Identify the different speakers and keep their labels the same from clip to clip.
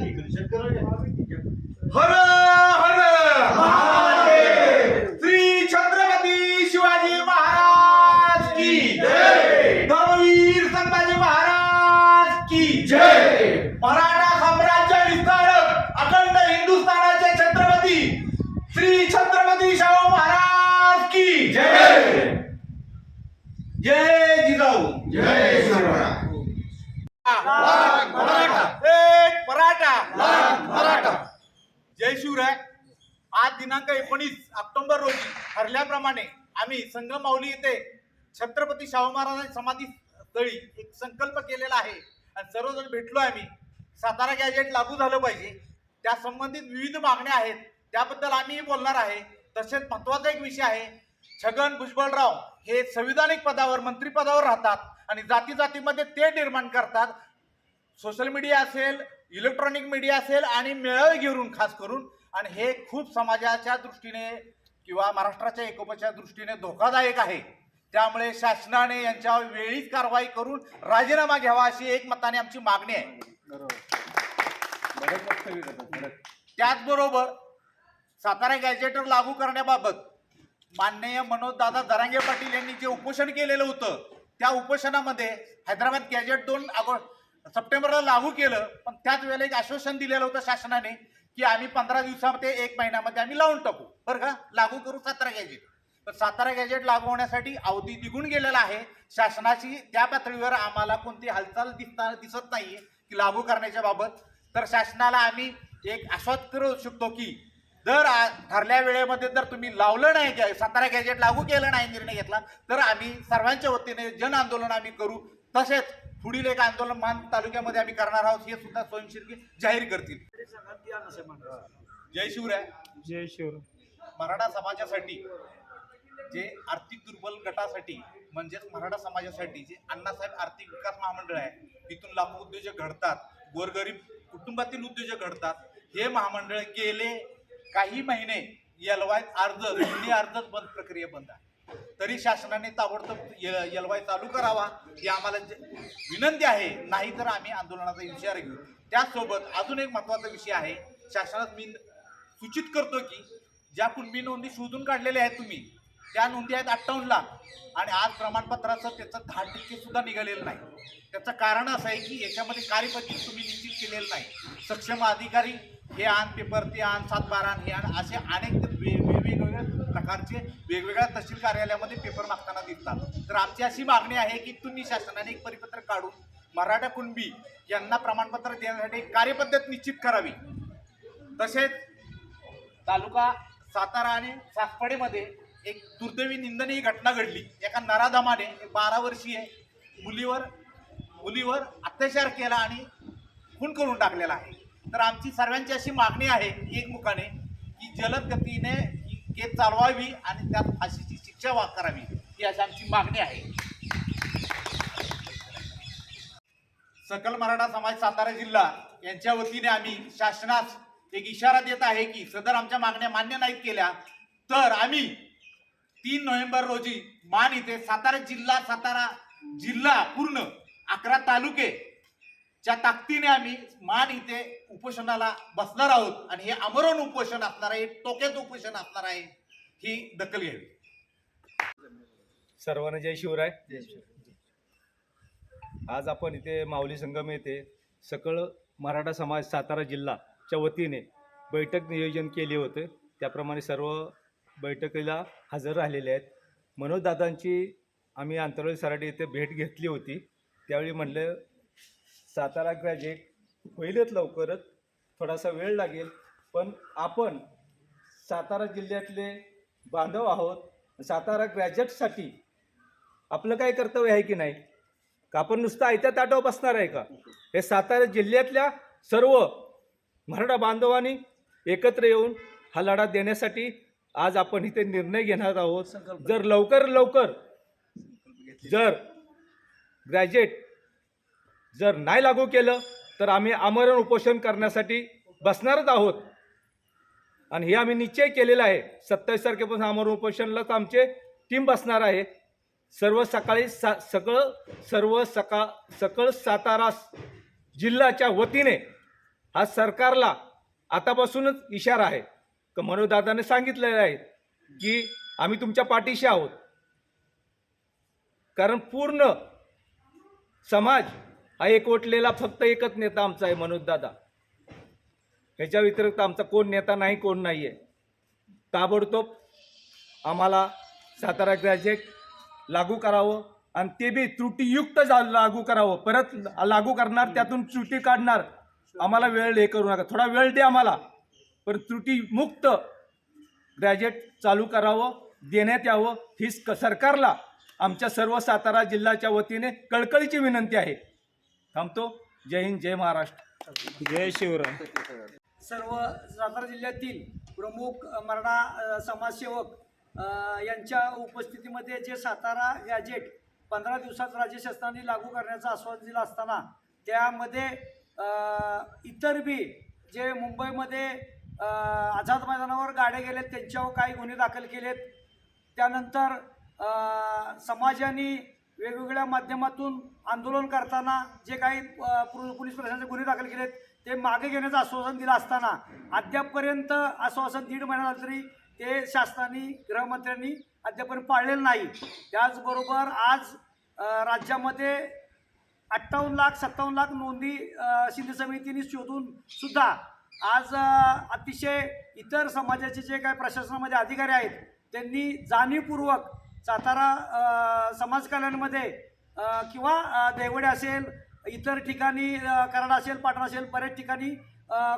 Speaker 1: जय
Speaker 2: हर! हर श्री छत्रपती शिवाजी महाराज की
Speaker 1: जय.
Speaker 2: धर्मवीर संभाजी महाराज की
Speaker 1: जय.
Speaker 2: मराठा साम्राज्य विस्तारक अखंड हिंदुस्थानाचे छत्रपती श्री छत्रपती शाहू महाराज की
Speaker 1: जय!
Speaker 2: जय जिजाऊ!
Speaker 1: जय शिवराय!
Speaker 2: मराठा. जय शिवराय. आज दिनांक एकोणीस ऑक्टोबर रोजी ठरल्याप्रमाणे आम्ही संगमावली येथे छत्रपती शाहू महाराजांच्या समाधी स्थळी एक संकल्प केलेला आहे. आणि सर्वजण भेटलो आम्ही. सातारा गॅजेट लागू झालं पाहिजे. त्या संबंधित विविध मागण्या आहेत. त्याबद्दल आम्ही बोलणार आहे. तसेच महत्त्वाचा एक विषय आहे. छगन भुजबळराव हे संविधानिक पदावर मंत्रिपदावर राहतात आणि जाती जातीमध्ये ते निर्माण करतात. सोशल मीडिया असेल इलेक्ट्रॉनिक मीडिया असेल आणि मेळावे घेऊन खास करून आणि हे खूप समाजाच्या दृष्टीने किंवा महाराष्ट्राच्या एकोपाच्या दृष्टीने धोकादायक आहे. त्यामुळे शासनाने यांच्यावर वेळीच कारवाई करून राजीनामा घ्यावा अशी एक मताने आमची मागणी आहे. त्याचबरोबर सातारा गॅजेटर लागू करण्याबाबत माननीय मनोजदादा दरांगे पाटील यांनी जे उपोषण केलेलं होतं त्या उपोषणामध्ये हैदराबाद गॅजेट दोन अगो सप्टेंबरला लागू केलं पण त्याच वेळेला एक आश्वासन दिलेलं होतं शासनाने की आम्ही पंधरा दिवसामध्ये एक महिन्यामध्ये आम्ही लावून टाकू. बरं का? लागू करू सातारा गॅजेट तर सातारा गॅजेट लागू होण्यासाठी अवधी निघून गेलेला आहे. शासनाची त्या पातळीवर आम्हाला कोणती हालचाल दिसता दिसत नाही की लागू करण्याच्या बाबत. तर शासनाला आम्ही एक आश्वास करू शकतो की जर ठरल्या वेळेमध्ये जर तुम्ही लावलं नाही सातारा गॅजेट लागू केलं नाही निर्णय घेतला तर आम्ही सर्वांच्या वतीने जन आंदोलन आम्ही करू. तसेच पुढील एक आंदोलन मान तालुक्यामध्ये आम्ही करणार आहोत हे सुद्धा स्वयंसेवकी जाहीर करतील. जय शिवराय.
Speaker 1: जय शिवराय.
Speaker 2: मराठा समाजासाठी जे आर्थिक दुर्बल गटासाठी म्हणजेच मराठा समाजासाठी जे अण्णासाहेब आर्थिक विकास महामंडळ आहे तिथून लाखो उद्योजक घडतात गोरगरीब कुटुंबातील उद्योजक घडतात हे महामंडळ गेले काही महिने यलवाय अर्ज जुनी अर्जच बंद प्रक्रिया बंद आहे. तरी शासनाने ताबडतोब य- चालू करावा ही आम्हाला विनंती आहे नाहीतर आम्ही आंदोलनाचा इशारा घेऊ. त्याचसोबत अजून एक महत्त्वाचा विषय आहे शासनात मी सूचित करतो की ज्या कुणबी नोंदी शोधून काढलेल्या आहेत तुम्ही त्या नोंदी आहेत अठ्ठावन्न लाख. आणि आज प्रमाणपत्राचं त्याचं दहा टक्के सुद्धा निघालेलं नाही. त्याचं कारण असं आहे की याच्यामध्ये कार्यपद्धती तुम्ही निश्चित केलेलं नाही. सक्षम अधिकारी हे आण पेपर ते आण सात बारा आण हे आण असे अनेक वे- प्रकारचे वेगवेगळ्या तहसील कार्यालयामध्ये पेपर मागताना दिसतात. तर आमची अशी मागणी आहे की तुम्ही शासनाने एक परिपत्रक काढून मराठा कुणबी यांना प्रमाणपत्र देण्यासाठी एक कार्यपद्धत निश्चित करावी. तसेच तालुका सातारा आणि सासपाडेमध्ये एक दुर्दैवी निंदनीय घटना घडली. एका नराधमाने बारा वर्षीय मुलीवर मुलीवर अत्याचार केला आणि खून करून टाकलेला आहे. तर आमची सर्वांची अशी मागणी आहे एकमुखाने की जलद गतीने केस चालवावी आणि त्यात फाशीची शिक्षा वा करावी ही अशी आमची मागणी आहे. सकल मराठा समाज सातारा जिल्हा यांच्या वतीने आम्ही शासनास एक इशारा देत आहे की सदर आमच्या मागण्या मान्य नाहीत केल्या तर आम्ही तीन नोव्हेंबर रोजी मान इथे सातारा जिल्हा सातारा जिल्हा पूर्ण अकरा तालुके च्या ताकदीने आम्ही मान इथे उपोषणाला बसणार आहोत आणि हे आमरण उपोषण असणार आहे टोक्याचं उपोषण असणार आहे ही दखल घ्यावी.
Speaker 3: सर्वांना जय शिवराय. आज आपण इथे माऊली संगम येथे सकळ मराठा समाज सातारा जिल्हाच्या वतीने बैठक नियोजन केले होते. त्याप्रमाणे सर्व बैठकीला हजर राहिलेले आहेत. मनोजदादांची आम्ही अंतर्गत सराटी येथे भेट घेतली होती. त्यावेळी म्हणलं सातारा ग्रॅज्युएट होईलच लवकरच. थोडासा वेळ लागेल. पण आपण सातारा जिल्ह्यातले बांधव आहोत. सातारा ग्रॅज्युएटसाठी आपलं काय कर्तव्य आहे की नाही? का आपण नुसतं आयत्या ताटावर बसणार आहे का? हे सातारा जिल्ह्यातल्या सर्व मराठा बांधवांनी एकत्र येऊन हा लढा देण्यासाठी आज आपण इथे निर्णय घेणार आहोत. जर लवकर लवकर जर ग्रॅज्युएट जर नाही लागू केलं तर आम्ही आमरण उपोषण करण्यासाठी बसणारच आहोत. आणि हे आम्ही निश्चय केलेला आहे. सत्तावीस तारखेपासून आमरण उपोषणलाच आमचे टीम बसणार आहे. सर्व सकाळी सा सगळं सर्व सका सकळ सातारा जिल्ह्याच्या वतीने हा सरकारला आतापासूनच इशारा आहे. क मनोजदादाने सांगितलेलं आहे की आम्ही तुमच्या पाठीशी आहोत. कारण पूर्ण समाज हा एकवटलेला फक्त एकच नेता आमचा आहे मनोजदादा ह्याच्या व्यतिरिक्त आमचा कोण नेता नाही कोण नाही आहे ताबडतोब आम्हाला सातारा ग्रॅज्युएट लागू करावं आणि ते बी त्रुटीयुक्त जा लागू करावं. परत लागू करणार त्यातून त्रुटी काढणार. आम्हाला वेळ हे करू नका. थोडा वेळ दे आम्हाला. पण त्रुटीमुक्त ग्रॅज्युएट चालू करावं देण्यात यावं ही सरकारला आमच्या सर्व सातारा जिल्ह्याच्या वतीने कळकळीची विनंती आहे. थांबतो. जय हिंद जय महाराष्ट्र.
Speaker 1: जय शिवराय.
Speaker 4: सर्व सातारा जिल्ह्यातील प्रमुख मराठा समाजसेवक यांच्या उपस्थितीमध्ये जे सातारा गॅजेट पंधरा दिवसात राज्य शासनाने लागू करण्याचं आश्वासन दिलं असताना त्यामध्ये इतर बी जे मुंबईमध्ये आझाद मैदानावर गाड्या गेलेत त्यांच्यावर काही गुन्हे दाखल केलेत. त्यानंतर समाजाने वेगवेगळ्या माध्यमातून आंदोलन करताना जे काही पोलीस प्रशासनाचे गुन्हे दाखल केलेत ते मागे घेण्याचं आश्वासन दिलं असताना अद्यापपर्यंत आश्वासन दीड महिना तरी ते शासनाने गृहमंत्र्यांनी अद्यापर्यंत पाळलेलं नाही. त्याचबरोबर आज राज्यामध्ये अठ्ठावन्न लाख सत्तावन्न लाख नोंदी शिंदे समितीने शोधून सुद्धा आज अतिशय इतर समाजाचे जे काही प्रशासनामध्ये अधिकारी आहेत त्यांनी जाणीवपूर्वक सातारा समाज कल्याणमध्ये किंवा देवडे असेल इतर ठिकाणी कराड असेल पाटण असेल बऱ्याच ठिकाणी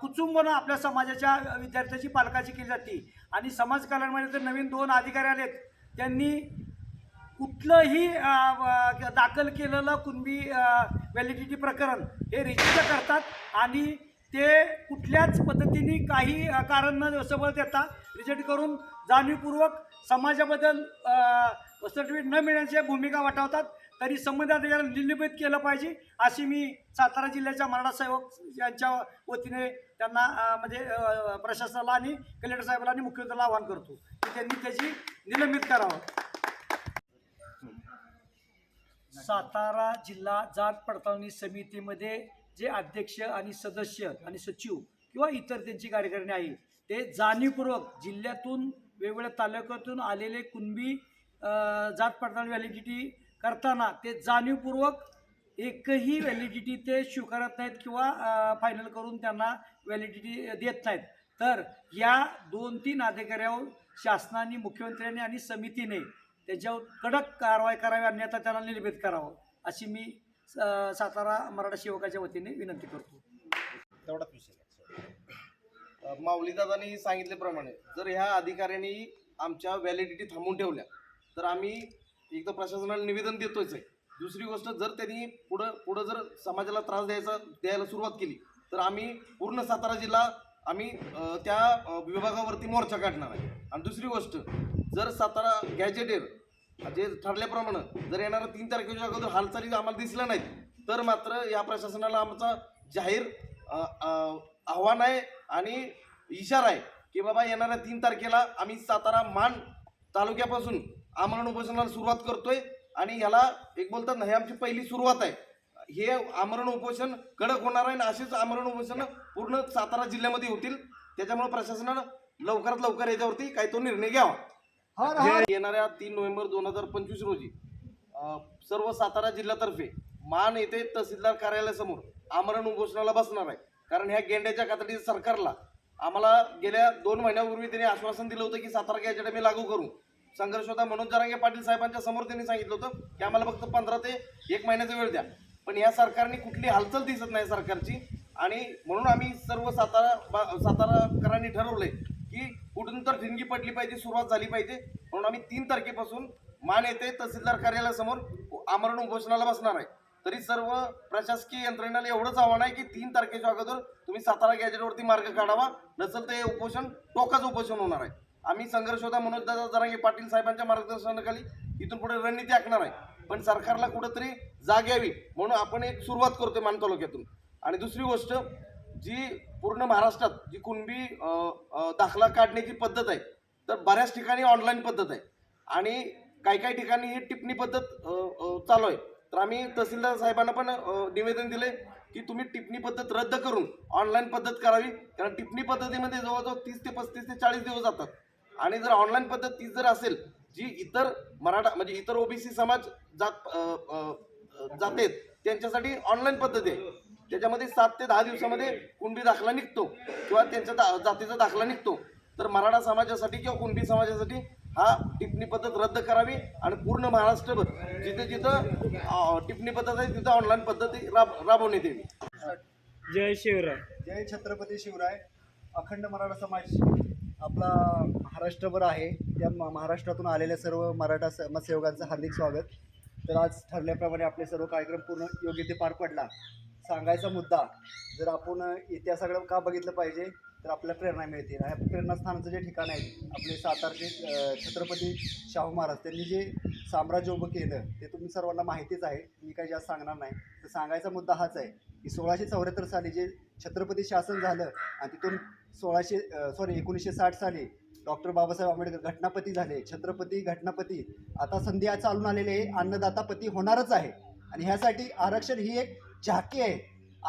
Speaker 4: कुचुंबनं आपल्या समाजाच्या विद्यार्थ्याची पालकाची केली जाते. आणि समाज कल्याणमध्ये तर नवीन दोन अधिकारी आलेत. त्यांनी कुठलंही दाखल केलेलं कुणबी व्हॅलिडिटी प्रकरण हे रिजिस्टर करतात आणि ते कुठल्याच पद्धतीने काही कारण न सबळ देता रिजेक्ट करून जाणीवपूर्वक समाजाबद्दल सर्टिफिकेट न मिळण्याच्या भूमिका वाटवतात. तरी संबंधित अधिकाऱ्यांना निलंबित केलं पाहिजे अशी मी सातारा जिल्ह्याच्या मराठा सेवक यांच्या वतीने त्यांना म्हणजे प्रशासनाला आणि कलेक्टर साहेबाला आणि मुख्यमंत्र्याला आवाहन करतो की त्यांनी त्याची निलंबित करावं. सातारा जिल्हा जात पडताळणी समितीमध्ये जे अध्यक्ष आणि सदस्य आणि सचिव किंवा इतर त्यांची कार्यकारिणी आहे ते जाणीवपूर्वक जिल्ह्यातून वेगवेगळ्या तालुक्यातून आलेले कुणबी जात पडताळणी व्हॅलिडिटी करताना ते जाणीवपूर्वक एकही व्हॅलिडिटी ते स्वीकारत नाहीत किंवा फायनल करून त्यांना व्हॅलिडिटी देत नाहीत. तर या दोन तीन अधिकाऱ्यावर शासनाने मुख्यमंत्र्यांनी आणि समितीने त्याच्यावर कडक कारवाई करावी अन्यथा त्यांना निलंबित करावं अशी मी सातारा मराठा सेवकाच्या वतीने विनंती करतो.
Speaker 5: तेवढाच विषय माऊलीदादांनी सांगितल्याप्रमाणे जर ह्या अधिकाऱ्यांनी आमच्या व्हॅलिडिटी थांबून ठेवल्या तर आम्ही एकदा प्रशासनाला निवेदन देतोच आहे. दुसरी गोष्ट जर त्यांनी पुढं पुढं जर समाजाला त्रास द्यायचा द्यायला सुरुवात केली तर आम्ही पूर्ण सातारा जिल्हा आम्ही त्या विभागावरती मोर्चा काढणार आहे. आणि दुसरी गोष्ट जर सातारा गॅजेटेड जे ठरल्याप्रमाणे जर येणाऱ्या तीन तारखेच्या अगोदर हालचाली आम्हाला दिसल्या नाहीत तर मात्र या प्रशासनाला आमचा जाहीर आव्हान आहे आणि इशारा आहे की बाबा येणाऱ्या तीन तारखेला आम्ही सातारा मान तालुक्यापासून आमरण उपोषणाला सुरुवात करतोय आणि ह्याला एक बोलतात ना हे आमची पहिली सुरुवात आहे. हे आमरण उपोषण कडक होणार आहे आणि असेच आमरण उपोषण पूर्ण सातारा जिल्ह्यामध्ये होतील. त्याच्यामुळे प्रशासनानं लवकरात लवकर याच्यावरती काही तो निर्णय घ्यावा. येणाऱ्या तीन नोव्हेंबर दोन हजार पंचवीस रोजी अ, सर्व सातारा जिल्ह्यातर्फे मान येथे तहसीलदार कार्यालयासमोर आमरण उपोषणाला बसणार आहे. कारण ह्या गेंड्याच्या कातडीच्या सरकारला आम्हाला गेल्या दोन महिन्यापूर्वी त्यांनी आश्वासन दिलं होतं की सातारा गॅजेट आम्ही लागू करू. संघर्ष होता मनोज जरांगे पाटील साहेबांच्या समोर त्यांनी सांगितलं होतं की आम्हाला फक्त पंधरा ते एक महिन्याचा वेळ द्या. पण या सरकारने कुठली हालचाल दिसत नाही सरकारची आणि म्हणून आम्ही सर्व सातारा बा- साताराकरांनी ठरवलंय कुठून तर ठिणगी पडली पाहिजे सुरुवात झाली पाहिजे. म्हणून आम्ही तीन तारखेपासून मान येथे तहसीलदार कार्यालयासमोर आमरण उपोषणाला बसणार आहे. तरी सर्व प्रशासकीय यंत्रणेला एवढंच आव्हान आहे की तीन तारखेच्या अगोदर तुम्ही सातारा गॅजेटवरती मार्ग काढावा नसेल तर हे उपोषण टोकाचं उपोषण होणार आहे. आम्ही संघर्ष होता मनोज जरांगे पाटील साहेबांच्या मार्गदर्शनाखाली इथून पुढे रणनीती आखणार आहे. पण सरकारला कुठंतरी जाग यावी म्हणून आपण एक सुरुवात करतोय मान तालुक्यातून. आणि दुसरी गोष्ट जी पूर्ण महाराष्ट्रात जी कुणबी दाखला काढण्याची पद्धत आहे तर बऱ्याच ठिकाणी ऑनलाईन पद्धत आहे. आणि काही काही ठिकाणी ही टिपणी पद्धत चालू आहे. तर आम्ही तहसीलदार साहेबांना पण निवेदन दिले की तुम्ही टिपणी पद्धत रद्द करून ऑनलाईन पद्धत करावी. कारण टिप्पणी पद्धतीमध्ये जवळजवळ तीस ते पस्तीस ते चाळीस दिवस जातात. आणि जर ऑनलाईन पद्धत तीच जर असेल जी इतर मराठा म्हणजे इतर ओबीसी समाज जात जाते त्यांच्यासाठी ऑनलाईन पद्धती आहे. त्याच्यामध्ये सात ते दहा दिवसामध्ये कुणबी दाखला निघतो किंवा त्यांच्या दा जातीचा दाखला निघतो. तर मराठा समाजासाठी किंवा कुणबी समाजासाठी हा टिप्पणी पद्धत रद्द करावी आणि पूर्ण महाराष्ट्रभर जिथे जिथं टिप्पणी पद्धत आहे तिथं ऑनलाईन पद्धती राब राबवण्यात यावी
Speaker 1: जय शिवराय.
Speaker 6: जय छत्रपती शिवराय. अखंड मराठा समाज आपला महाराष्ट्रभर आहे. त्या म- महाराष्ट्रातून आलेल्या सर्व मराठा समाजसेवकांचं हार्दिक स्वागत. तर आज ठरल्याप्रमाणे आपले सर्व कार्यक्रम पूर्ण योग्य ते पार पडला. सांगायचा मुद्दा जर आपण इतिहासाकडे का बघितलं पाहिजे तर आपल्याला प्रेरणा मिळते. ह्या प्रेरणास्थानाचं जे ठिकाण आहे आपले सातारचे छत्रपती शाहू महाराज त्यांनी जे साम्राज्य उभं केलं ते तुम्ही सर्वांना माहितीच आहे. मी काही जास्त सांगणार नाही. तर सांगायचा मुद्दा हाच आहे की सोळाशे चौऱ्याहत्तर साली जे छत्रपती शासन झालं आणि तिथून सोळाशे सॉरी एकोणीसशे साठ साली डॉक्टर बाबासाहेब आंबेडकर घटनापती झाले छत्रपती घटनापती. आता संधी आज चालून आलेले हे अन्नदातापती होणारच आहे. आणि ह्यासाठी आरक्षण ही एक झाकी आहे.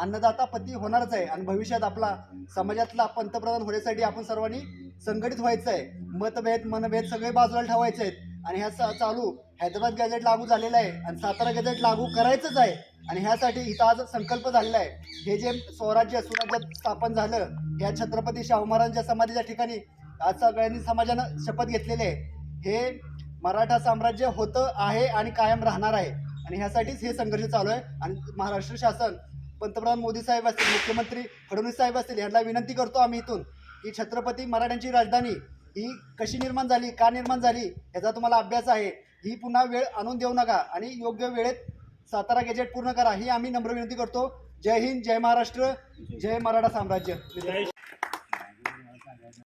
Speaker 6: अन्नदाता पती होणारच आहे. आणि भविष्यात आपला समाजातला पंतप्रधान होण्यासाठी आपण सर्वांनी संघटित व्हायचं आहे. मतभेद मनभेद सगळे बाजूला ठेवायचे आहेत. आणि ह्या चालू हैदराबाद गॅजेट लागू झालेलं आहे. आणि सातारा गॅजेट लागू करायचंच आहे. आणि ह्यासाठी इथं आज संकल्प झालेला आहे. हे जे स्वराज्य सुराज्यात स्थापन झालं ह्या छत्रपती शाहू महाराजांच्या समाधीच्या ठिकाणी आज सगळ्यांनी समाजानं शपथ घेतलेली आहे. हे मराठा साम्राज्य होतं आहे आणि कायम राहणार आहे. आणि ह्यासाठीच हे संघर्ष चालू आहे. आणि महाराष्ट्र शासन पंतप्रधान मोदी साहेब असतील मुख्यमंत्री फडणवीस साहेब असतील यांना विनंती करतो आम्ही इथून की छत्रपती मराठ्यांची राजधानी ही कशी निर्माण झाली का निर्माण झाली ह्याचा तुम्हाला अभ्यास आहे. ही पुन्हा वेळ आणून देऊ नका आणि योग्य वेळेत सातारा गॅजेट पूर्ण करा ही आम्ही नम्र विनंती करतो. जय हिंद जय महाराष्ट्र जय मराठा साम्राज्य.
Speaker 1: जय